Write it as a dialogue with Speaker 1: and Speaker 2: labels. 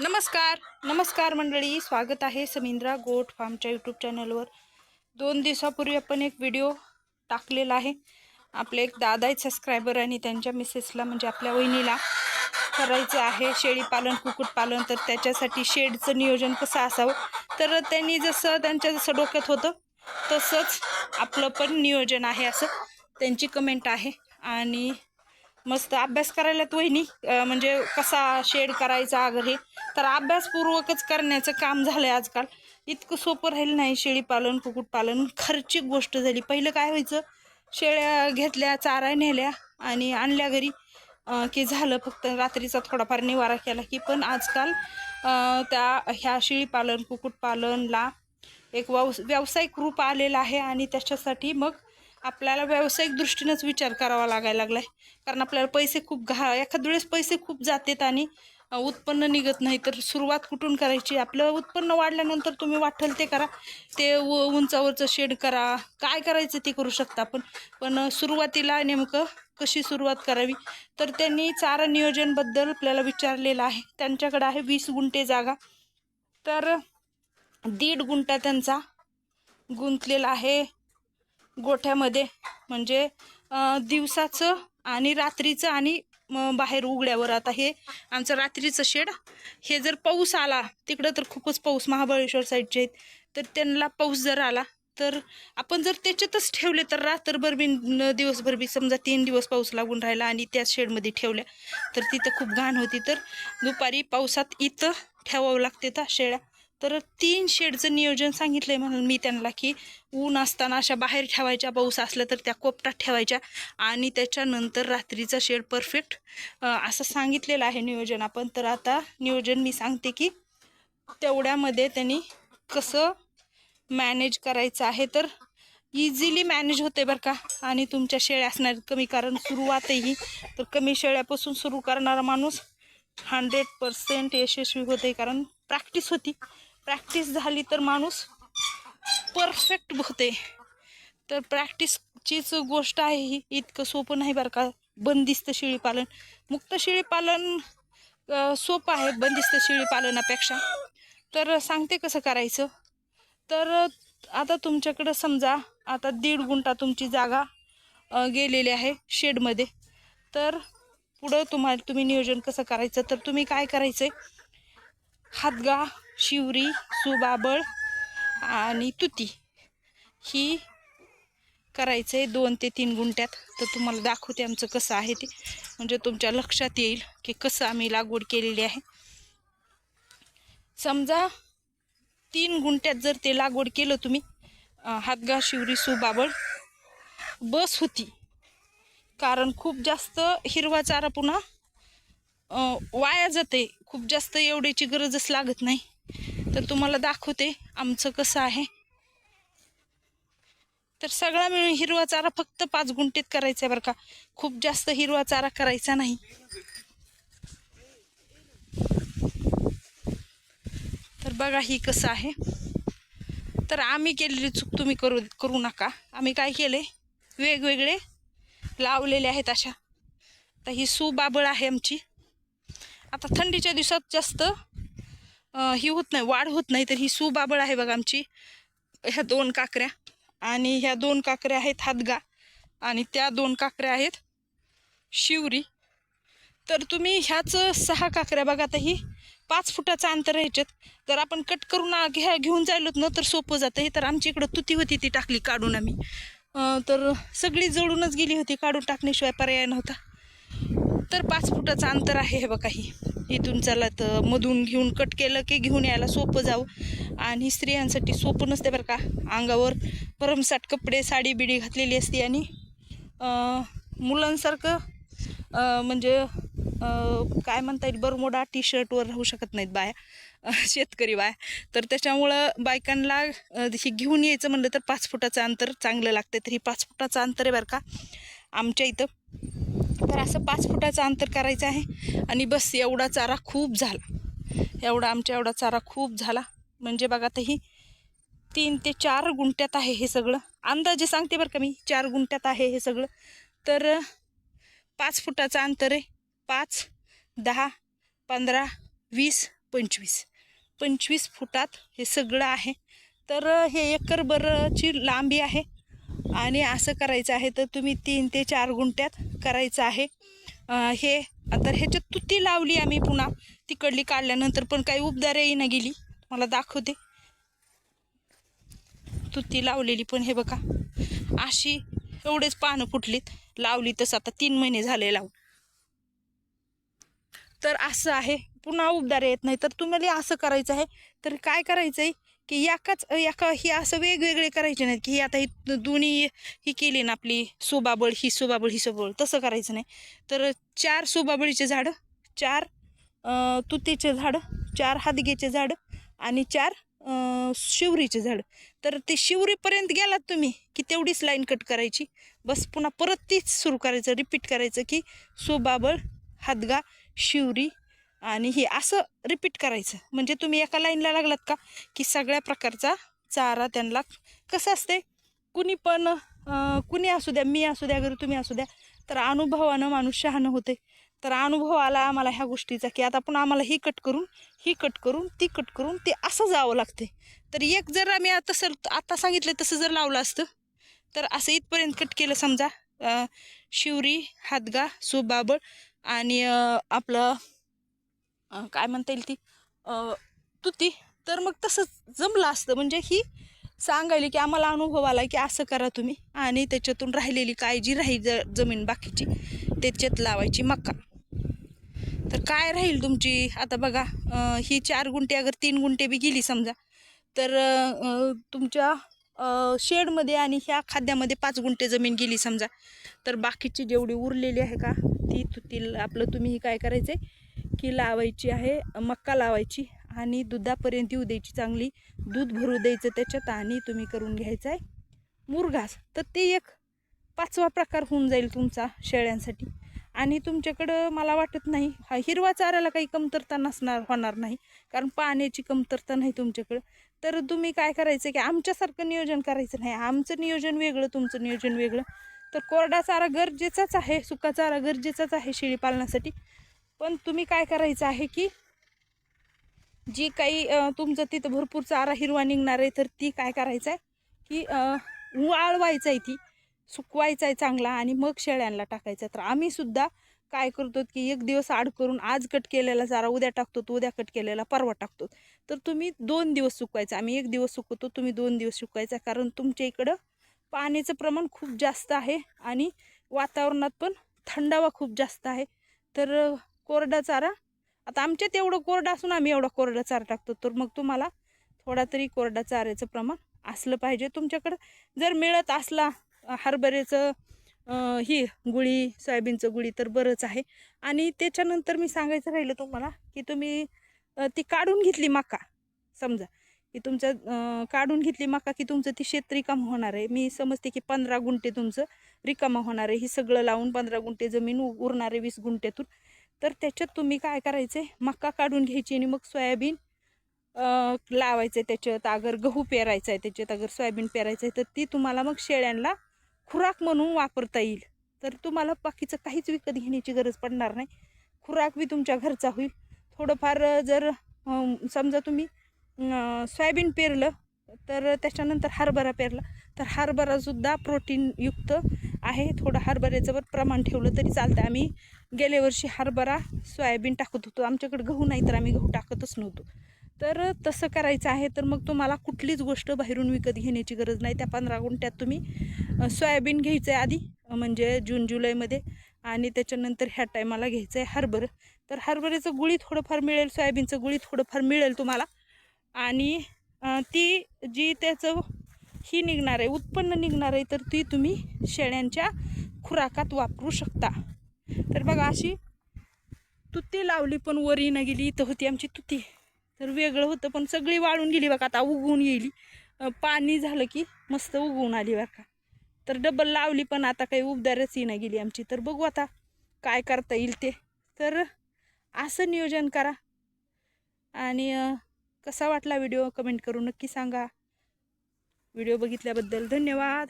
Speaker 1: नमस्कार नमस्कार मंडळी स्वागत आहे समिंद्रा गोट फार्मच्या यूट्यूब चॅनलवर. दोन दिवसापूर्वी आपण एक व्हिडिओ टाकलेला आहे. आपले एक दादा आहेत सबस्क्रायबर आणि त्यांच्या मिसेसला म्हणजे आपल्या वहिनीला करायचं आहे शेळीपालन कुक्कुटपालन तर त्याच्यासाठी शेडचं नियोजन कसं असावं? तर त्यांनी जसं त्यांच्या जसं डोक्यात होतं तसंच आपलं पण नियोजन आहे असं. त्यांची कमेंट आहे. आणि मस्त अभ्यास करायला वहिनी म्हणजे कसा शेड करायचा वगैरे तर अभ्यासपूर्वकच करण्याचं काम झालंय आजकाल. इतकं सोपं राहिलं नाही शेळीपालन कुक्कुटपालन खर्चिक गोष्ट झाली. पहिलं काय व्हायचं शेळ्या घेतल्या चारा नेल्या आणि आणल्या घरी की झालं फक्त रात्रीचा थोडाफार निवारा केला की. पण आजकाल त्या ह्या शेळीपालन कुक्कुटपालनला एक व्यव व्यावसायिक रूप आलेलं आहे आणि त्याच्यासाठी मग आपल्याला व्यावसायिक दृष्टीनंच विचार करावा लागायला लागलाय. कारण आपल्याला पैसे खूप घा एखाद वेळेस पैसे खूप जातात आणि उत्पन्न निघत नाही तर सुरुवात कुठून करायची? आपलं उत्पन्न वाढल्यानंतर तुम्ही वाटेल ते करा. ते व उंचावरचं शेड करा. काय करायचं ते करू शकता पण पण सुरुवातीला नेमकं कशी सुरुवात करावी? तर त्यांनी चारा नियोजनबद्दल आपल्याला विचारलेलं आहे. त्यांच्याकडे आहे वीस गुंठे जागा. तर दीड गुंठा त्यांचा गुंतलेला आहे. गोठ्यामध्ये म्हणजे दिवसाचं आणि रात्रीचं आणि बाहेर उघड्यावर. आता हे आमचं रात्रीचं शेड. हे जर पाऊस आला तिकडं तर खूपच पाऊस. महाबळेश्वर साईडचे आहेत. तर त्यांना पाऊस जर आला तर आपण जर त्याच्यातच ठेवले तर रात्रभर बी दिवसभर बी समजा तीन दिवस पाऊस लागून राहिला आणि त्याच शेडमध्ये ठेवल्या तर तिथं खूप घाण होती. तर दुपारी पावसात इथं ठेवावं लागते त्या शेळ्या तर तीन शेडचं नियोजन सांगितलं आहे म्हणून मी त्यांना की ऊन असताना अशा बाहेर ठेवायच्या पाऊस असला तर त्या कोपटात ठेवायच्या आणि त्याच्यानंतर रात्रीचा शेड परफेक्ट असं सांगितलेलं आहे नियोजन आपण. तर आता नियोजन मी सांगते की तेवढ्यामध्ये त्यांनी कसं मॅनेज करायचं आहे तर इझिली मॅनेज होते बरं का. आणि तुमच्या शेळ्या असणार कमी कारण सुरुवातही तर कमी शेळ्यापासून सुरू करणारा माणूस हंड्रेड पर्सेंट यशस्वी होते कारण प्रॅक्टिस होती. प्रॅक्टिस झाली तर माणूस परफेक्ट होते. तर प्रॅक्टिसचीच गोष्ट आहे ही. इतकं सोपं नाही बरं का. बंदिस्त शेळीपालन. मुक्त शेळीपालन सोपं आहे बंदिस्त शेळीपालनापेक्षा. तर सांगते कसं करायचं. तर आता तुमच्याकडं समजा आता दीड गुंठा तुमची जागा गेलेली आहे शेडमध्ये. तर पुढं तुम्हाला तुम्ही नियोजन कसं करायचं? तर तुम्ही काय करायचं आहे हातगा शिवरी सुबाबळ आणि तुती. ही करायचं आहे दोन ते तीन गुंठ्यात. तर तुम्हाला दाखवते आमचं कसं आहे ते. म्हणजे तुमच्या लक्षात येईल की कसं आम्ही लागवड केलेली आहे. समजा तीन गुंठ्यात जर ते लागवड केलं तुम्ही हातगा शिवरी सुबाबळ बस होती. कारण खूप जास्त हिरवा चारा पुन्हा वाया जाते. खूप जास्त एवढ्याची गरजच लागत नाही. तर तुम्हाला दाखवते आमचं कसं आहे. तर सगळा मिळून हिरवा चारा फक्त पाच गुंठेत करायचा आहे बरं का. खूप जास्त हिरवा चारा करायचा नाही. तर बघा ही कसं आहे. तर आम्ही केलेली चूक तुम्ही करू करू नका. आम्ही काय केले? वेगवेगळे लावलेले आहेत अशा. तर ही सुबाबळ आहे आमची. आता थंडीच्या दिवसात जास्त ही होत नाही वाढ होत नाही तर ही सुबाबळ आहे बघा आमची. ह्या दोन काकऱ्या आणि ह्या दोन काकऱ्या आहेत हातगा आणि त्या दोन काकऱ्या आहेत शिवरी. तर तुम्ही ह्याच सहा काकऱ्या बघा आता ही पाच फुटाचं अंतर आहे ह्याच्यात जर आपण कट करून आ- घ्या घेऊन जायलोत ना तर सोपं जातं. हे तर आमच्या इकडं तुती होती ती टाकली काढून आम्ही. तर सगळी जळूनच गेली होती काढून टाकण्याशिवाय पर्याय नव्हता. तर पाच फुटाचं अंतर आहे हे बघा ही. इथून चला तर मधून घेऊन कट केलं की घेऊन यायला सोपं जावं आणि स्त्रियांसाठी सोपं नसते बरं का. अंगावर परमसाट कपडे साडी बिडी घातलेली असते आणि मुलांसारखं म्हणजे काय म्हणता येईल बरमोडा टी शर्टवर राहू शकत नाहीत बाया. शेतकरी बाया. तर त्याच्यामुळं बायकांना हे घेऊन यायचं म्हणलं तर पाच फुटाचं अंतर चांगलं लागतं तर ही पाच फुटाचं अंतर आहे बरं का. आमच्या इथं. तर असं पाच फुटाचं अंतर करायचं आहे. आणि बस एवढा चारा खूप झाला. एवढा आमच्या एवढा चारा खूप झाला. म्हणजे बघा आता तीन ते चार गुंठ्यात आहे हे सगळं. अंदाजे सांगते बरं का मी चार गुंठ्यात आहे हे सगळं. तर पाच फुटाचं अंतर आहे. पाच दहा पंधरा वीस पंचवीस. पंचवीस फुटात हे सगळं आहे. तर हे एकरभरची लांबी आहे. आणि असं करायचं आहे तर तुम्ही तीन ते चार गुंठ्यात करायचं आहे. हे तर ह्याच्यात तुती लावली आम्ही पुन्हा. तिकडली काढल्यानंतर पण काही उपदार ना गेली. मला दाखवते. तुती लावलेली पण हे बघा. अशी एवढेच पानं फुटलीत. लावली तसं आता तीन महिने झाले लावून. तर असं आहे. पुन्हा उबदार येत नाही. तर तुम्हाला असं करायचं आहे. तर काय करायचं आहे की एकाच एका ही असं वेगवेगळे करायचे नाहीत की ही आता ही दोन्ही ही केली ना आपली सोबाबळ ही सोबाबळ ही सोबाबळ तसं करायचं नाही. तर चार सोबाबळीचे झाडं चार तुतीचे झाडं चार हादगेचे झाडं आणि चार शिवरीचे झाडं. तर ते शिवरीपर्यंत गेलात तुम्ही की तेवढीच लाईन कट करायची. बस पुन्हा परत तीच सुरू करायचं रिपीट करायचं की सोबाबळ हादगा शिवरी आणि हे असं रिपीट करायचं. म्हणजे तुम्ही एका लाईनला लागलात का की सगळ्या प्रकारचा चारा त्यांना कसं असते? कुणी पण कुणी असू द्या मी असू द्या घरी तुम्ही असू द्या तर अनुभवानं माणूस शहाणं होते. तर अनुभव आला आम्हाला ह्या गोष्टीचा की आता पण आम्हाला ही कट करून ही कट करून ती कट करून ते असं जावं लागते. तर एक जर आम्ही आता सर आता सांगितलं तसं जर लावलं असतं तर असं इथपर्यंत कट केलं समजा शिवरी हादगा सुबाबळ आणि आपलं काय म्हणता येईल ती? तुती तर मग तसं जमलं असतं. म्हणजे ही सांगायली की आम्हाला अनुभव आला की असं करा तुम्ही. आणि त्याच्यातून राहिलेली काय जी राहील ज जमीन बाकीची. त्याच्यात लावायची मका तर काय राहील तुमची? आता बघा ही चार गुंठे अगर तीन गुंठे बी गेली समजा तर तुमच्या शेडमध्ये आणि ह्या खाद्यामध्ये पाच गुंठे जमीन गेली समजा. तर बाकीची जेवढी उरलेली आहे का ती तुतील आपलं तुम्ही ही काय करायचं आहे की लावायची आहे मक्का लावायची आणि दुधापर्यंत येऊ द्यायची चांगली दूध भरू द्यायचं त्याच्यात आणि तुम्ही करून घ्यायचं आहे. मुरघास. तर ते एक पाचवा प्रकार होऊन जाईल तुमचा शेळ्यांसाठी. आणि तुमच्याकडं मला वाटत नाही हा हिरवा चाराला काही कमतरता नसणार होणार नाही कारण पाण्याची कमतरता नाही तुमच्याकडं. तर तुम्ही काय करायचं की आमच्यासारखं नियोजन करायचं नाही. आमचं नियोजन वेगळं तुमचं नियोजन वेगळं. तर कोरडा चारा गरजेचाच आहे सुका चारा गरजेचाच आहे शेळी पालनासाठी. पण तुम्ही काय करायचं आहे की जी काही तुमचं तिथं भरपूर चारा हिरवा निघणार आहे तर ती काय करायचं आहे की वाळवायचं आहे ती सुकवायचा आहे चांगला आणि मग शेळ्यांना टाकायचा तर आम्हीसुद्धा काय करतो की एक दिवस आड करून आज कट केलेला चारा उद्या टाकतो तो उद्या कट केलेला परवा टाकतो. तर तुम्ही दोन दिवस सुकवायचा आम्ही एक दिवस सुकवतो तुम्ही दोन दिवस सुकवायचा कारण तुमच्या इकडं पाण्याचं प्रमाण खूप जास्त आहे आणि वातावरणात पण थंडावा खूप जास्त आहे. तर कोरडा चारा. आता आमच्यात एवढं कोरडा असून आम्ही एवढा कोरडा चारा टाकतो. तर मग तुम्हाला थोडा तरी कोरडा चाऱ्याचं प्रमाण असलं पाहिजे. तुमच्याकडं जर मिळत असला हरभऱ्याचं ही गुळी सोयाबीनचं गुळी तर बरंच आहे. आणि त्याच्यानंतर मी सांगायचं राहिलं तुम्हाला की तुम्ही ती काढून घेतली मका. समजा की तुमचं काढून घेतली मका की तुमचं ती शेत रिकामं होणार आहे. मी समजते की पंधरा गुंठे तुमचं रिकामं होणार आहे. ही सगळं लावून पंधरा गुंठे जमीन उ- उरणार आहे वीस गुंठ्यातून. तर त्याच्यात तुम्ही काय करायचे? मका काढून घ्यायची आणि मग सोयाबीन लावायचं आहे त्याच्यात. अगर गहू पेरायचा आहे त्याच्यात अगर सोयाबीन पेरायचं आहे तर ती तुम्हाला मग शेळ्यांना खुराक म्हणून वापरता येईल. तर तुम्हाला बाकीचं काहीच विकत घेण्याची गरज पडणार नाही. खुराक बी तुमच्या घरचा होईल. थोडंफार जर समजा तुम्ही सोयाबीन पेरलं तर त्याच्यानंतर हरभरा पेरला. तर हरभरासुद्धा प्रोटीनयुक्त आहे. थोडं हरभऱ्याचं प्रमाण ठेवलं तरी चालतं आम्ही गेल्या वर्षी हरभरा सोयाबीन टाकत होतो. आमच्याकडे गहू नाही तर आम्ही गहू टाकतच नव्हतो. तर तसं करायचं आहे तर मग तुम्हाला कुठलीच गोष्ट बाहेरून विकत घेण्याची गरज नाही. त्या पंधरा गुंठ्यात तुम्ही सोयाबीन घ्यायचं आहे आधी म्हणजे जून जुलैमध्ये. आणि त्याच्यानंतर ह्या टायमाला घ्यायचं आहे हरभरं. तर हरभऱ्याचं गुळी थोडंफार मिळेल सोयाबीनचं गुळी थोडंफार मिळेल तुम्हाला. आणि ती जी त्याचं ही निघणार आहे उत्पन्न निघणार आहे तर ती तुम्ही शेळ्यांच्या खुराकात वापरू शकता. तर बघा अशी तुती लावली पण वरी न गेली इथं होती आमची तुती. तर वेगळं होतं पण सगळी वाळून गेली बघा आता उगवून गेली पाणी झालं की मस्त उगवून आली बरं का. तर डबल लावली पण आता काही उबदारच येणं गेली आमची. तर बघू आता काय करता येईल ते. तर असं नियोजन करा. आणि कसा वाटला व्हिडिओ? कमेंट करून नक्की सांगा. व्हिडिओ बघितल्याबद्दल धन्यवाद.